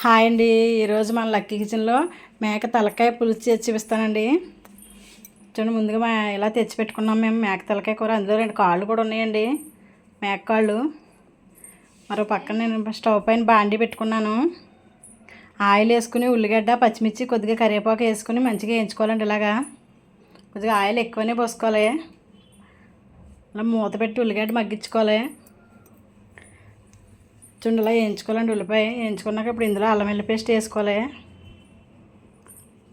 Hi అండి. ఈరోజు మన లక్కీ కిచెన్లో మేక తలకాయ పులుసు చేసి చూపిస్తానండి చూడండి ముందుగా మా ఇలా తెచ్చి పెట్టుకున్నాం మేము మేక తలకాయ కూర. అందులో రెండు కాళ్ళు కూడా ఉన్నాయండి. మేక కాళ్ళు. మరో పక్కన నేను స్టవ్ పైన బాండి పెట్టుకున్నాను. ఆయిల్ వేసుకుని ఉల్లిగడ్డ పచ్చిమిర్చి కొద్దిగా కరివేపాకు వేసుకుని మంచిగా వేయించుకోవాలండి ఇలాగా. కొద్దిగా ఆయిల్ ఎక్కువనే పోసుకోవాలి. అలా మూత పెట్టి ఉల్లిగడ్డ మగ్గించుకోవాలి. చుండలా వేయించుకోవాలండి ఉల్లిపాయ. వేయించుకున్నాక ఇప్పుడు ఇందులో అల్లం వెల్లి పేస్ట్ వేసుకోవాలి.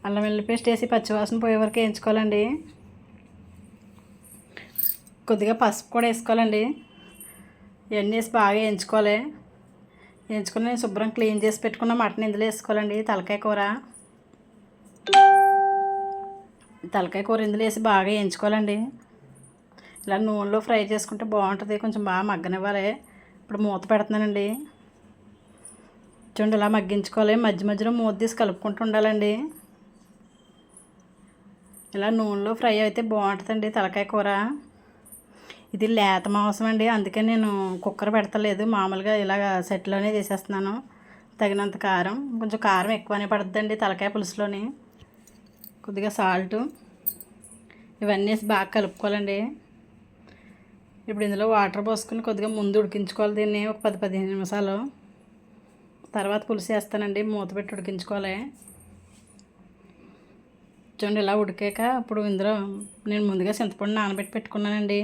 అల్లం వెల్లి పేస్ట్ వేసి పచ్చివాసన పోయే వరకు వేయించుకోవాలండి. కొద్దిగా పసుపు కూడా వేసుకోవాలండి. ఇవన్నీ వేసి బాగా వేయించుకోవాలి. వేయించుకుని శుభ్రం క్లీన్ చేసి పెట్టుకున్న మటన్ ఇందులో వేసుకోవాలండి. తలకాయ కూర. తలకాయ కూర ఇందులో వేసి బాగా వేయించుకోవాలండి. ఇలా నూనెలో ఫ్రై చేసుకుంటే బాగుంటుంది. కొంచెం బాగా మగ్గనివ్వాలి. ఇప్పుడు మూత పెడుతున్నానండి. చూడండి ఇలా మగ్గించుకోవాలి. మధ్య మధ్యలో మూత తీసి కలుపుకుంటూ ఉండాలండి. ఇలా నూనెలో ఫ్రై అయితే బాగుంటుందండి తలకాయ కూర. ఇది లేత మాంసం అండి. అందుకే నేను కుక్కర్ పెడతలేదు. మామూలుగా ఇలాగ సెట్లోనే చేసేస్తున్నాను. తగినంత కారం. కొంచెం కారం ఎక్కువనే పడుతుందండి తలకాయ పులుసులోని. కొద్దిగా సాల్టు. ఇవన్నీ వేసి బాగా కలుపుకోవాలండి. ఇప్పుడు ఇందులో వాటర్ పోసుకుని కొద్దిగా ముందు ఉడికించుకోవాలి దీన్ని ఒక పది పదిహేను నిమిషాలు. తర్వాత పులుసు వేస్తానండి మూత పెట్టి ఉడికించుకోవాలి. చూడండి ఇలా ఉడికాక ఇప్పుడు ఇందులో నేను ముందుగా చింతపండు నానబెట్టి పెట్టుకున్నానండి.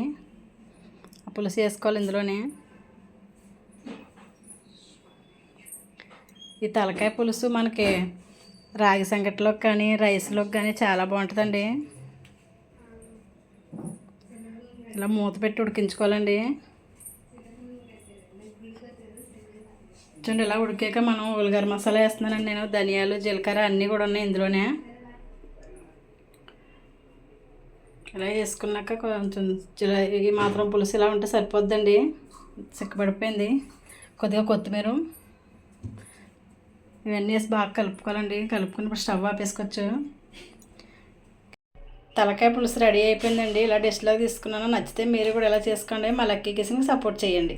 ఆ పులుసు వేసుకోవాలి ఇందులోనే. ఈ తలకాయ పులుసు మనకి రాగి సంగటిలోకి కానీ రైస్లోకి కానీ చాలా బాగుంటుందండి. ఇలా మూత పెట్టి ఉడికించుకోవాలండి. చూడండి ఇలా ఉడికాక మనం ఉల్లిగర మసాలా వేస్తున్నానండి నేను. ధనియాలు జీలకర్ర అన్నీ కూడా ఉన్నాయి ఇందులోనే. ఇలా వేసుకున్నాక కొంచెం ఈ మాత్రం పులుసు ఇలా ఉంటే సరిపోద్దండి. సిక్కబడిపోయింది. కొద్దిగా కొత్తిమీర. ఇవన్నీ వేసి బాగా కలుపుకోవాలండి. కలుపుకుని ఇప్పుడు స్టవ్ ఆపేసుకోవచ్చు. తలకాయ పులుసు రెడీ అయిపోయిందండి. ఇలా డిష్లోకి తీసుకున్నాను. నచ్చితే మీరు కూడా ఇలా చేసుకోండి. మా లక్కీ కిసింగ్ సపోర్ట్ చేయండి.